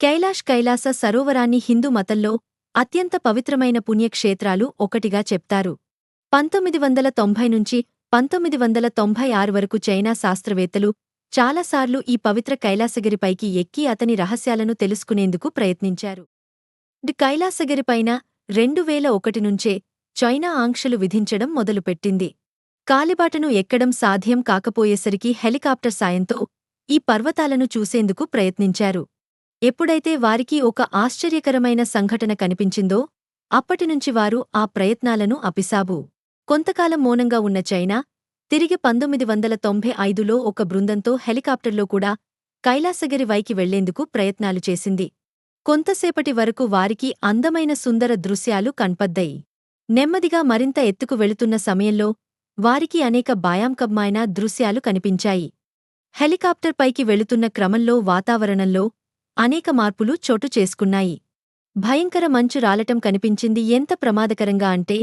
కైలాష్ కైలాస సరోవరాన్ని హిందూ మతంలో అత్యంత పవిత్రమైన పుణ్యక్షేత్రాలు ఒకటిగా చెప్తారు. పంతొమ్మిది వందల తొంభై నుంచి పంతొమ్మిది వందల తొంభై ఆరు వరకు చైనా శాస్త్రవేత్తలు చాలాసార్లు ఈ పవిత్ర కైలాసగిరిపైకి ఎక్కి అతని రహస్యాలను తెలుసుకునేందుకు ప్రయత్నించారు. డి కైలాసగిరిపైన రెండు వేల ఒకటి నుంచే చైనా ఆంక్షలు విధించడం మొదలుపెట్టింది. కాలిబాటను ఎక్కడం సాధ్యం కాకపోయేసరికి హెలికాప్టర్ సాయంతో ఈ పర్వతాలను చూసేందుకు ప్రయత్నించారు. ఎప్పుడైతే వారికి ఒక ఆశ్చర్యకరమైన సంఘటన కనిపించిందో అప్పటినుంచి వారు ఆ ప్రయత్నాలను అపిసాబు. కొంతకాలం మౌనంగా ఉన్న చైనా తిరిగి పంతొమ్మిది వందల తొంభై ఐదులో ఒక బృందంతో హెలికాప్టర్లో కూడా కైలాసగిరి వైకి వెళ్ళేందుకు ప్రయత్నాలు చేసింది. కొంతసేపటి వరకు వారికి అందమైన సుందర దృశ్యాలు కన్పద్దాయి నెమ్మదిగా మరింత ఎత్తుకు వెళుతున్న సమయంలో వారికి అనేక భయాంకమైన దృశ్యాలు కనిపించాయి. హెలికాప్టర్ పైకి వెళుతున్న క్రమంలో వాతావరణంలో అనేక మార్పులు చోటు చేసుకున్నాయి. భయంకర మంచు రాలటం కనిపించింది ఎంత ప్రమాదకరంగా అంటే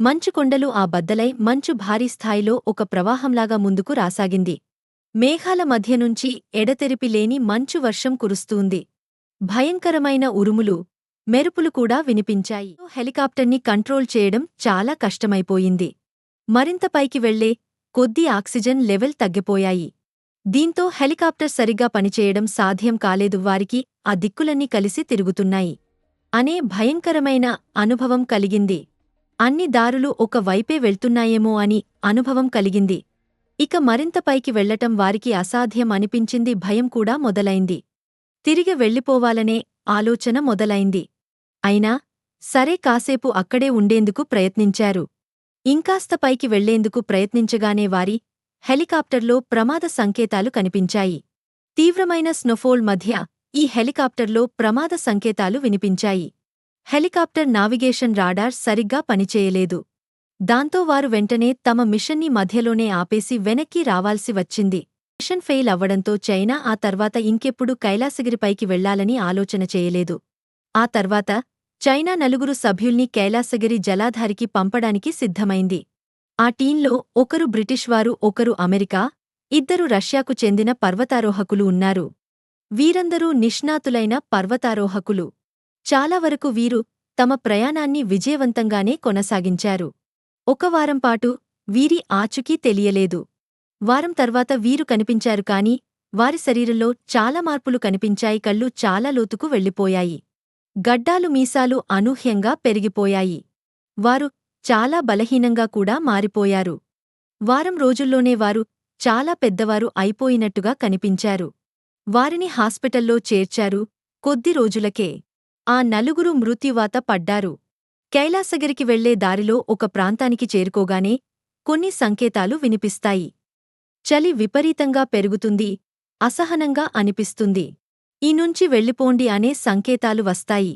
మంచు కొండలు ఆ బద్దలై మంచు భారీ స్థాయిలో ఒక ప్రవాహంలాగా ముందుకు రాసాగింది. మేఘాల మధ్య నుంచి ఎడతెరిపి లేని మంచు వర్షం కురుస్తూంది. భయంకరమైన ఉరుములు మెరుపులు కూడా వినిపించాయి. హెలికాప్టర్ని కంట్రోల్ చేయడం చాలా కష్టమైపోయింది. మరింత పైకి వెళ్ళే కొద్దీ ఆక్సిజన్ లెవెల్ తగ్గిపోయాయి. దీంతో హెలికాప్టర్ సరిగ్గా పనిచేయడం సాధ్యం కాలేదు వారికి ఆ దిక్కులన్నీ కలిసి తిరుగుతున్నాయి అనే భయంకరమైన అనుభవం కలిగింది. అన్ని దారులు ఒక వైపే వెళ్తున్నాయేమో అని అనుభవం కలిగింది. ఇక మరింత పైకి వెళ్ళటం వారికి అసాధ్యం అనిపించింది భయం కూడా మొదలైంది. తిరిగి వెళ్ళిపోవాలనే ఆలోచన మొదలైంది. అయినా సరే కాసేపు అక్కడే ఉండేందుకు ప్రయత్నించారు. ఇంకాస్త పైకి వెళ్ళేందుకు ప్రయత్నించగానే వారి హెలికాప్టర్లో ప్రమాద సంకేతాలు కనిపించాయి. తీవ్రమైన స్నోఫోల్ మధ్య ఈ హెలికాప్టర్లో ప్రమాద సంకేతాలు వినిపించాయి. హెలికాప్టర్ నావిగేషన్ రాడార్ సరిగ్గా పనిచేయలేదు. దాంతో వారు వెంటనే తమ మిషన్ని మధ్యలోనే ఆపేసి వెనక్కి రావాల్సి వచ్చింది. మిషన్ ఫెయిల్ అవ్వడంతో చైనా ఆ తర్వాత ఇంకెప్పుడు కైలాసగిరిపైకి వెళ్ళాలని ఆలోచన చేయలేదు. ఆ తర్వాత చైనా నలుగురు సభ్యుల్ని కైలాసగిరి జలాధారికి పంపడానికి సిద్ధమైంది. ఆ టీంలో ఒకరు బ్రిటిష్ వారు ఒకరు అమెరికా ఇద్దరు రష్యాకు చెందిన పర్వతారోహకులు ఉన్నారు. వీరందరూ నిష్ణాతులైన పర్వతారోహకులు. చాలావరకు వీరు తమ ప్రయాణాన్ని విజయవంతంగానే కొనసాగించారు. ఒక వారంపాటు వీరి ఆచుకీ తెలియలేదు. వారం తర్వాత వీరు కనిపించారు కాని వారి శరీరంలో చాలా మార్పులు కనిపించాయి కళ్ళు చాలా లోతుకు వెళ్ళిపోయాయి. గడ్డాలు మీసాలు అనూహ్యంగా పెరిగిపోయాయి. వారు చాలా బలహీనంగా కూడా మారిపోయారు. వారం రోజుల్లోనే వారు చాలా పెద్దవారు అయిపోయినట్టుగా కనిపించారు. వారిని హాస్పిటల్లో చేర్చారు కొద్ది రోజులకే. ఆ నలుగురు మృత్యువాత పడ్డారు. కైలాసగిరికి వెళ్ళే దారిలో ఒక ప్రాంతానికి చేరుకోగానే కొన్ని సంకేతాలు వినిపిస్తాయి. చలి విపరీతంగా పెరుగుతుంది అసహనంగా అనిపిస్తుంది. ఈ నుంచి వెళ్ళిపోండి అనే సంకేతాలు వస్తాయి.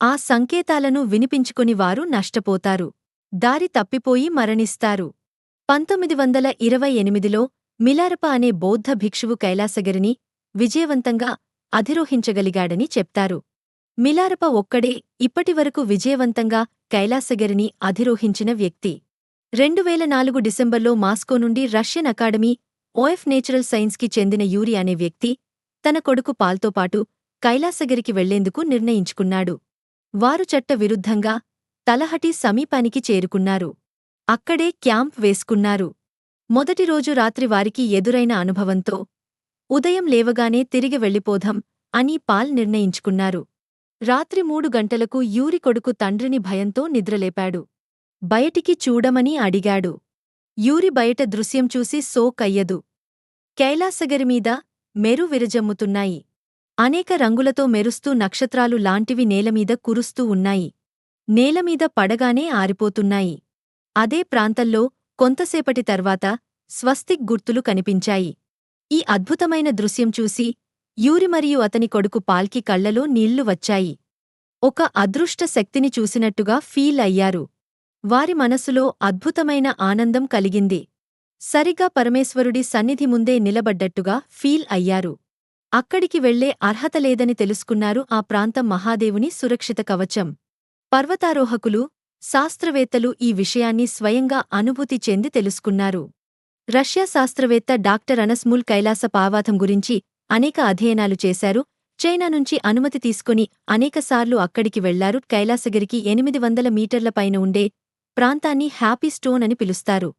ఆ సంకేతాలను వినిపించుకుని వారు నష్టపోతారు. దారి తప్పిపోయి మరణిస్తారు. పంతొమ్మిది వందల ఇరవై ఎనిమిదిలో మిలారప అనే బౌద్ధ భిక్షువు కైలాసగిరిని విజయవంతంగా అధిరోహించగలిగాడని చెప్తారు. మిలారప ఒక్కడే ఇప్పటివరకు విజయవంతంగా కైలాసగిరిని అధిరోహించిన వ్యక్తి. రెండువేల నాలుగు డిసెంబర్లో మాస్కో నుండి రష్యన్ అకాడమీ ఓఎఫ్ నేచురల్ సైన్స్కి చెందిన యూరి అనే వ్యక్తి తన కొడుకు పాల్తో పాటు కైలాసగిరికి వెళ్ళేందుకు నిర్ణయించుకున్నాడు. వారు చట్ట విరుద్ధంగా తలహటి సమీపానికి చేరుకున్నారు. అక్కడే క్యాంప్ వేసుకున్నారు. మొదటి రోజు రాత్రి వారికి ఎదురైన అనుభవంతో ఉదయం లేవగానే తిరిగి వెళ్ళిపోదాం అని పాల్ నిర్ణయించుకున్నారు. రాత్రి మూడు గంటలకు యూరి కొడుకు తండ్రిని భయంతో నిద్రలేపాడు. బయటికి చూడమని అడిగాడు. యూరి బయట దృశ్యం చూసి సోకయ్యదు కైలాసగరిమీద మెరు విరజమ్ముతున్నాయి. అనేక రంగులతో మెరుస్తూ నక్షత్రాలు లాంటివి నేలమీద కురుస్తూ ఉన్నాయి. నేలమీద పడగానే ఆరిపోతున్నాయి. అదే ప్రాంతంలో కొంతసేపటి తర్వాత స్వస్తిక్ గుర్తులు కనిపించాయి. ఈ అద్భుతమైన దృశ్యం చూసి యూరి మరియు అతని కొడుకు పాల్కి కళ్ళలో నీళ్ళు వచ్చాయి. ఒక అదృష్ట శక్తిని చూసినట్టుగా ఫీల్ అయ్యారు. వారి మనసులో అద్భుతమైన ఆనందం కలిగింది. సరిగా పరమేశ్వరుడి సన్నిధి ముందే నిలబడ్డట్టుగా ఫీల్ అయ్యారు. అక్కడికి వెళ్ళే అర్హత లేదని తెలుసుకున్నారు ఆ ప్రాంతం మహాదేవుని సురక్షిత కవచం. పర్వతారోహకులు శాస్త్రవేత్తలు ఈ విషయాన్ని స్వయంగా అనుభూతి చెంది తెలుసుకున్నారు. రష్యా శాస్త్రవేత్త డాక్టర్ అనస్ముల్ కైలాస పావాథం గురించి అనేక అధ్యయనాలు చేశారు. చైనా నుంచి అనుమతి తీసుకుని అనేకసార్లు అక్కడికి వెళ్ళారు. కైలాసగిరికి ఎనిమిది వందల మీటర్ల పైన ఉండే ప్రాంతాన్ని హ్యాపీ స్టోన్ అని పిలుస్తారు.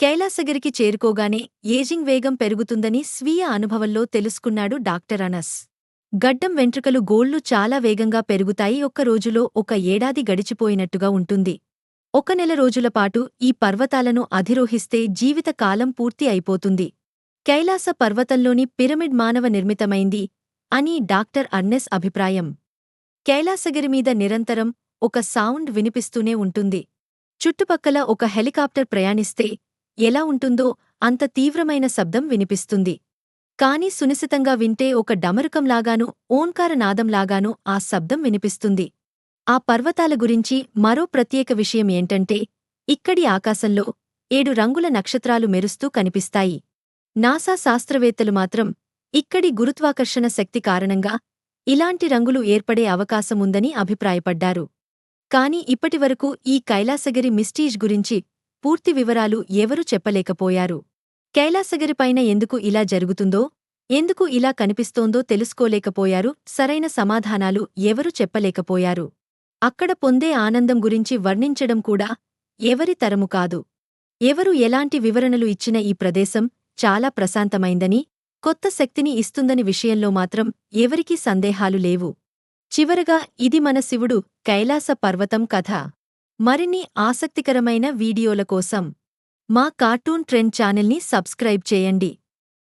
కైలాసగిరికి చేరుకోగానే ఏజింగ్ వేగం పెరుగుతుందని స్వీయ అనుభవంలో తెలుసుకున్నాడు డాక్టర్ అనస్. గడ్డం వెంట్రుకలు గోళ్ళు చాలా వేగంగా పెరుగుతాయి. ఒక్క రోజులో ఒక ఏడాది గడిచిపోయినట్టుగా ఉంటుంది. ఒక నెల రోజులపాటు ఈ పర్వతాలను అధిరోహిస్తే జీవితకాలం పూర్తి అయిపోతుంది. కైలాస పర్వతంలోని పిరమిడ్ మానవ నిర్మితమైంది అని డాక్టర్ అర్నెస్ అభిప్రాయం. కైలాసగిరిమీద నిరంతరం ఒక సౌండ్ వినిపిస్తూనే ఉంటుంది. చుట్టుపక్కల ఒక హెలికాప్టర్ ప్రయాణిస్తే ఎలా ఉంటుందో అంత తీవ్రమైన శబ్దం వినిపిస్తుంది. కాని సునిశితంగా వింటే ఒక డమరుకంలాగానూ ఓంకారనాదంలాగానూ ఆ శబ్దం వినిపిస్తుంది. ఆ పర్వతాల గురించి మరో ప్రత్యేక విషయం ఏంటంటే ఇక్కడి ఆకాశంలో ఏడు రంగుల నక్షత్రాలు మెరుస్తూ కనిపిస్తాయి. నాసా శాస్త్రవేత్తలు మాత్రం ఇక్కడి గురుత్వాకర్షణ శక్తి కారణంగా ఇలాంటి రంగులు ఏర్పడే అవకాశముందని అభిప్రాయపడ్డారు. కాని ఇప్పటివరకు ఈ కైలాసగిరి మిస్టీజ్ గురించి పూర్తి వివరాలు ఎవరూ చెప్పలేకపోయారు. కైలాసగిరిపైన ఎందుకు ఇలా జరుగుతుందో ఎందుకు ఇలా కనిపిస్తోందో తెలుసుకోలేకపోయారు సరైన సమాధానాలు ఎవరు చెప్పలేకపోయారు. అక్కడ పొందే ఆనందం గురించి వర్ణించడం కూడా ఎవరి తరము కాదు. ఎవరు ఎలాంటి వివరణలు ఇచ్చిన ఈ ప్రదేశం చాలా ప్రశాంతమైందని కొత్త శక్తిని ఇస్తుందని విషయంలో మాత్రం ఎవరికీ సందేహాలు లేవు. చివరగా ఇది మన శివుడు కైలాస పర్వతం కథ. మరిన్ని ఆసక్తికరమైన వీడియోల కోసం మా కార్టూన్ ట్రెండ్ ఛానల్ని సబ్స్క్రైబ్ చేయండి.